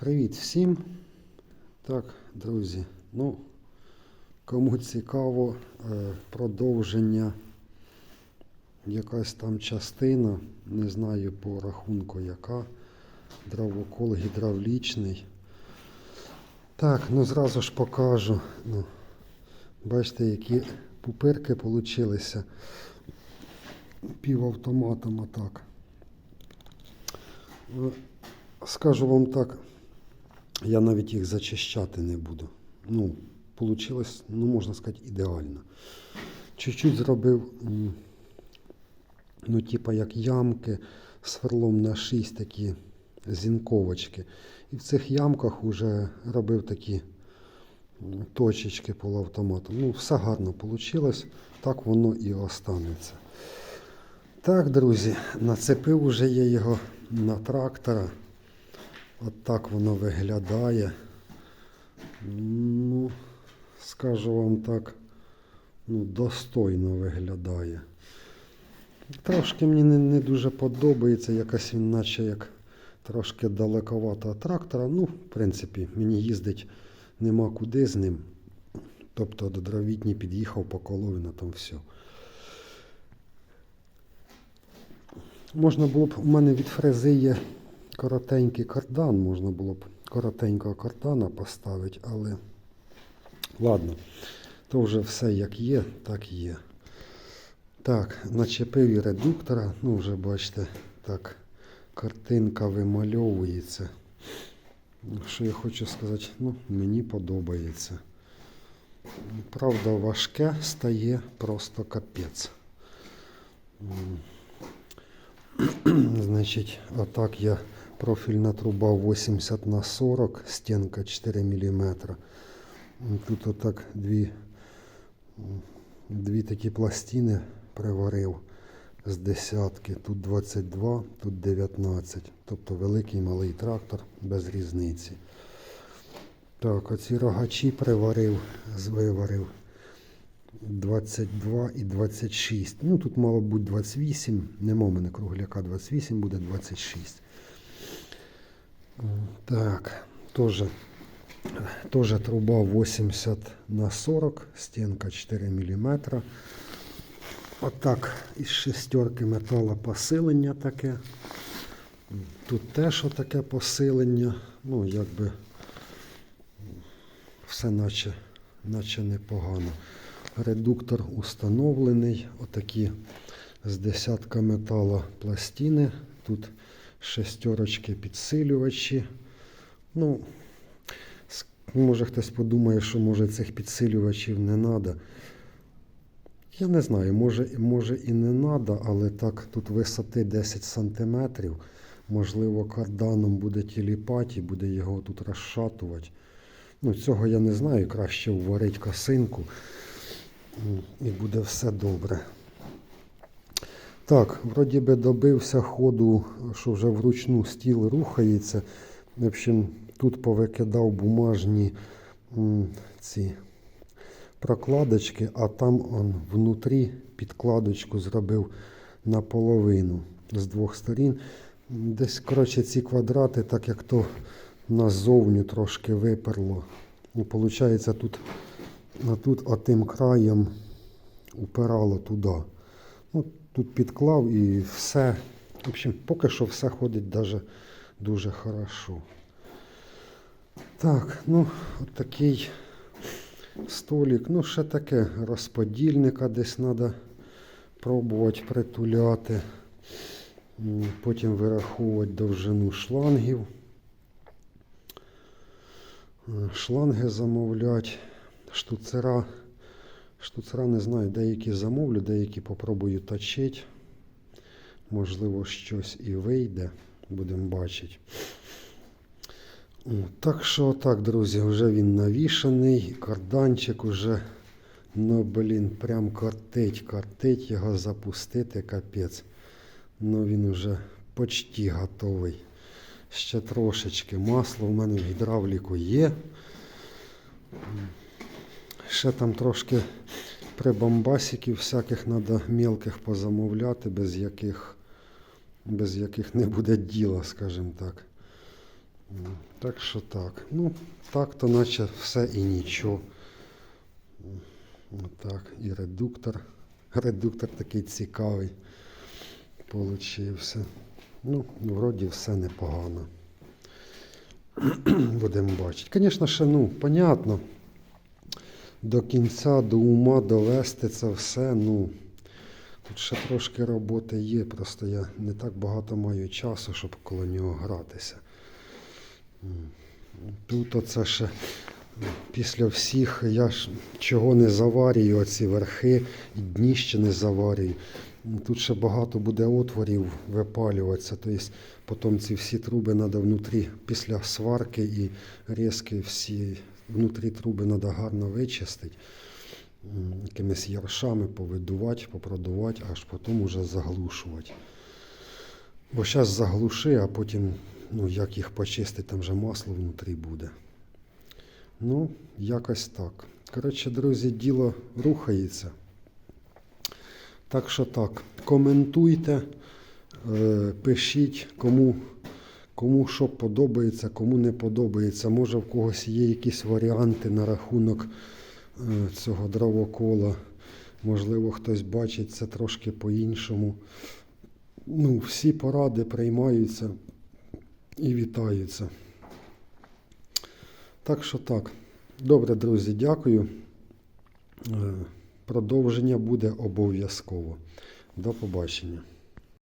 Привіт всім. Так, друзі, ну, кому цікаво е, продовження, якась там частина, не знаю по рахунку яка, дровокол гідравлічний. Так, ну зразу ж покажу. Ну, бачите, які пупирки получилися півавтоматом атак. Е, Скажу вам так, я навіть їх зачищати не буду. Ну, вийшло, ну, можна сказати, ідеально. Чуть-чуть зробив, ну, типа як ямки, сверлом на 6 такі зінковочки. І в цих ямках вже робив такі точечки полуавтоматом. Ну, все гарно вийшло, так воно і останеться. Так, друзі, нацепив уже я його на трактора. От так воно виглядає. Ну, скажу вам так, ну, достойно виглядає. Трошки мені не, не дуже подобається, якось він наче як трошки далековато трактора. Ну, в принципі, мені їздить нема куди з ним. Тобто до дровітні під'їхав, поколов і на там все. Можна було б, у мене від фрези є коротенький кардан, можна було б коротенького кардана поставити, але ладно, то вже все як є, так є. Так, начепив і редуктора, ну вже бачите, так, картинка вимальовується. Що я хочу сказати, ну, мені подобається. Правда, важке стає просто капець. Значить, отак я профільна труба 80 на 40, стінка 4 мм. Тут отак дві, дві такі пластини приварив з десятки. Тут 22, тут 19. Тобто великий малий трактор без різниці. Так, оці рогачі приварив, звиварив 22 і 26. Ну тут мало бути 28. Нема в мене кругляка 28, буде 26. Так, теж, теж труба 80 на 40, стінка 4 мм. Отак із шестерки метала посилення таке. Тут теж отаке посилення. Ну, якби все наче, наче непогано. Редуктор установлений. Отакі з десятка метала пластини. Тут шестерочки підсилювачі. Ну, може хтось подумає, що може цих підсилювачів не треба. Я не знаю, може, може і не треба, але так, тут висоти 10 см. Можливо, карданом буде тіліпати, буде його тут розшатувати. Ну, цього я не знаю, краще вварити косинку і буде все добре. Так, вроді би добився ходу, що вже вручну стіл рухається. В общем, тут повикидав бумажні ці прокладочки, а там он внутрі підкладочку зробив наполовину з двох сторін. Десь, коротше, ці квадрати, так як то назовню трошки виперло. Ну, Получається, тут, тут отим краєм упирало туди. Ну, тут підклав і все. В общем, поки що все ходить даже дуже хорошо. Так, ну, от такий столик. Ну, ще таке розподільника десь треба пробувати притуляти. Потім вираховувати довжину шлангів. Е, Шланги замовляти, штуцера. Штуцера не знаю, деякі замовлю, деякі попробую точити. Можливо, щось і вийде. Будемо бачити. Так що так, друзі, вже він навішаний. Карданчик уже, ну блін, прям кортить, кортить його запустити, капець. Ну він вже почти готовий. Ще трошечки масла в мене в гідравліку є. Ще там трошки прибамбасиків всяких треба мелких позамовляти, без яких, без яких не буде діла, скажімо так. Так що так. Ну, так то наче все і нічого. Отак. І редуктор. Редуктор такий цікавий получився. Ну, вроді все непогано. Будемо бачити. Звісно, ще, ну, понятно. До кінця, до ума довести це все, ну. Тут ще трошки роботи є, просто я не так багато маю часу, щоб коло нього гратися. Тут оце ще після всіх я ж чого не заварюю, оці верхи і дні ще не заварюю. Тут ще багато буде отворів випалюватися. Тобто потім ці всі труби треба внутрі, після сварки і різки всі внутрі труби треба гарно вичистити. Якимись яршами повидувати, попродувати, аж потім уже заглушувати. Бо зараз заглуши, а потім, ну, як їх почистити, там вже масло внутрі буде. Ну, якось так. Коротше, друзі, діло рухається. Так що так, коментуйте, е, пишіть, кому, кому що подобається, кому не подобається. Може, в когось є якісь варіанти на рахунок цього дровокола. Можливо, хтось бачить це трошки по-іншому. Ну, всі поради приймаються і вітаються. Так що так. Добре, друзі, дякую. Е, Продовження буде обов'язково. До побачення.